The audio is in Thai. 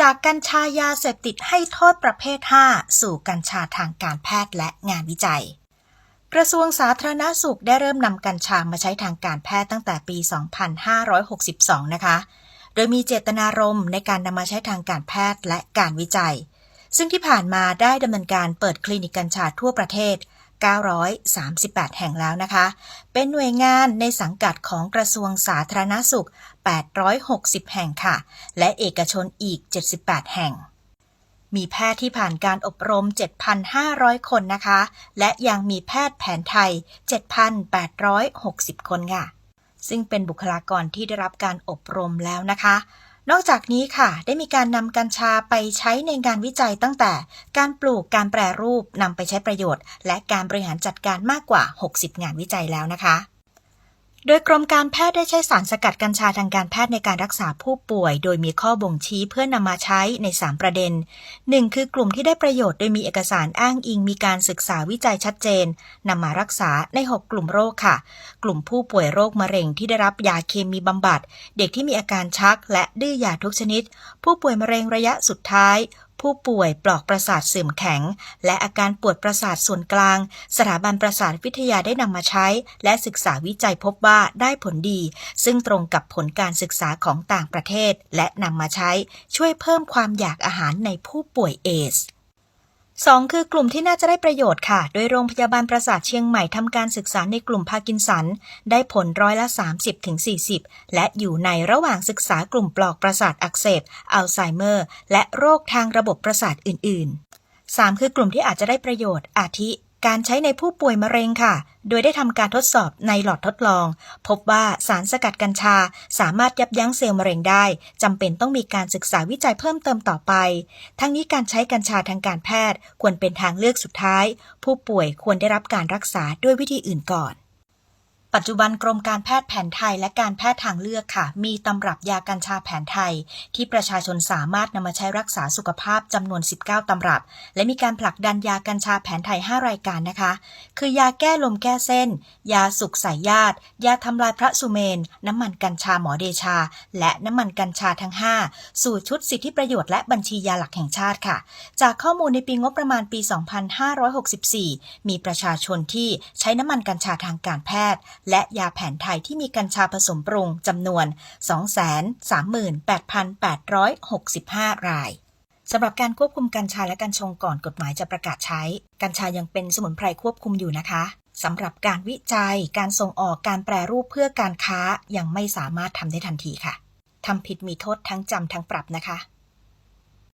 จากกัญชายาเสพติดให้โทษประเภท 5 สู่กัญชาทางการแพทย์และงานวิจัย กระทรวงสาธารณสุขได้เริ่มนำกัญชามาใช้ทางการแพทย์ตั้งแต่ปี 2562 นะคะ โดยมีเจตนารมณ์ในการนำมาใช้ทางการแพทย์และการวิจัย ซึ่งที่ผ่านมาได้ดำเนินการเปิดคลินิกกัญชาทั่วประเทศ 938 แห่งแล้วนะคะ เป็นหน่วยงานในสังกัดของกระทรวงสาธารณสุข 860 แห่งค่ะ และเอกชนอีก 78 แห่ง มีแพทย์ที่ผ่านการอบรม 7,500 คนนะคะ และยังมีแพทย์แผนไทย 7,860 คนค่ะ ซึ่งเป็นบุคลากรที่ได้รับการอบรมแล้วนะคะ นอกจากนี้ค่ะ ได้มีการนำกัญชาไปใช้ในงานวิจัยตั้งแต่ การปลูกการแปรรูปนำไปใช้ประโยชน์ และการบริหารจัดการมากกว่า 60 งานวิจัยแล้วนะคะ โดยกรมการแพทย์ได้ใช้สารสกัดกัญชาทางการแพทย์ในการรักษาผู้ป่วย โดยมีข้อบ่งชี้เพื่อนำมาใช้ใน 3 ประเด็น 1. คือกลุ่มที่ได้ประโยชน์โดยมีเอกสารอ้างอิงมีการศึกษาวิจัยชัดเจนนำมารักษาใน 6 กลุ่มโรคค่ะ กลุ่มผู้ป่วยโรคมะเร็งที่ได้รับยาเคมีบำบัด เด็กที่มีอาการชักและดื้อยาทุกชนิด ผู้ป่วยมะเร็งระยะสุดท้าย ผู้ป่วยปลอกประสาทเสื่อมแข็ง และอาการปวดประสาทส่วนกลาง สถาบันประสาทวิทยาได้นำมาใช้ และศึกษาวิจัยพบว่าได้ผลดี ซึ่งตรงกับผลการศึกษาของต่างประเทศ และนำมาใช้ช่วยเพิ่มความอยากอาหารในผู้ป่วยเอส 2 คือกลุ่มที่น่าจะได้ประโยชน์ค่ะ โดยโรงพยาบาลประสาทเชียงใหม่ทำการศึกษาในกลุ่มพากินสัน ได้ผลร้อยละ 30-40 และอยู่ในระหว่างศึกษากลุ่มปลอกประสาทอักเสบ อัลไซเมอร์ และโรคทางระบบประสาทอื่น ๆ 3 คือกลุ่มที่อาจจะได้ประโยชน์ อาทิ การใช้ในผู้ป่วยมะเร็งค่ะ โดยได้ทำการทดสอบในหลอดทดลอง พบว่าสารสกัดกัญชาสามารถยับยั้งเซลล์มะเร็งได้จำเป็นต้องมีการศึกษาวิจัยเพิ่มเติมต่อไป ทั้งนี้การใช้กัญชาทางการแพทย์ควรเป็นทางเลือกสุดท้าย ผู้ป่วยควรได้รับการรักษาด้วยวิธีอื่นก่อน ปัจจุบันกรมการแพทย์แผนไทยและการแพทย์ทางเลือกค่ะ มีตำรับยากัญชาแผนไทย ที่ประชาชนสามารถนำมาใช้รักษาสุขภาพจำนวน 19 ตำรับ และมีการผลักดันยากัญชาแผนไทย 5 รายการนะคะ คือยาแก้ลมแก้เส้น ยาสุกสายญาติ ยาทำลายพระสุเมน น้ำมันกัญชาหมอเดชา และน้ำมันกัญชาทั้ง 5 สู่ชุดสิทธิประโยชน์และบัญชียาหลักแห่งชาติค่ะ จากข้อมูลในปีงบประมาณปี 2564 มีประชาชนที่ใช้น้ำมันกัญชาทางการแพทย์และยาแผนไทยที่มีกัญชาผสมปรุงจำนวน 238,865 รายสำหรับการควบคุมกัญชาและกัญชงก่อนกฎหมายจะประกาศใช้ กัญชายังเป็นสมุนไพรควบคุมอยู่นะคะสำหรับการวิจัย การส่งออกการแปรรูปเพื่อการค้ายังไม่สามารถทำได้ทันทีค่ะทำผิดมีโทษทั้งจำทั้งปรับนะคะ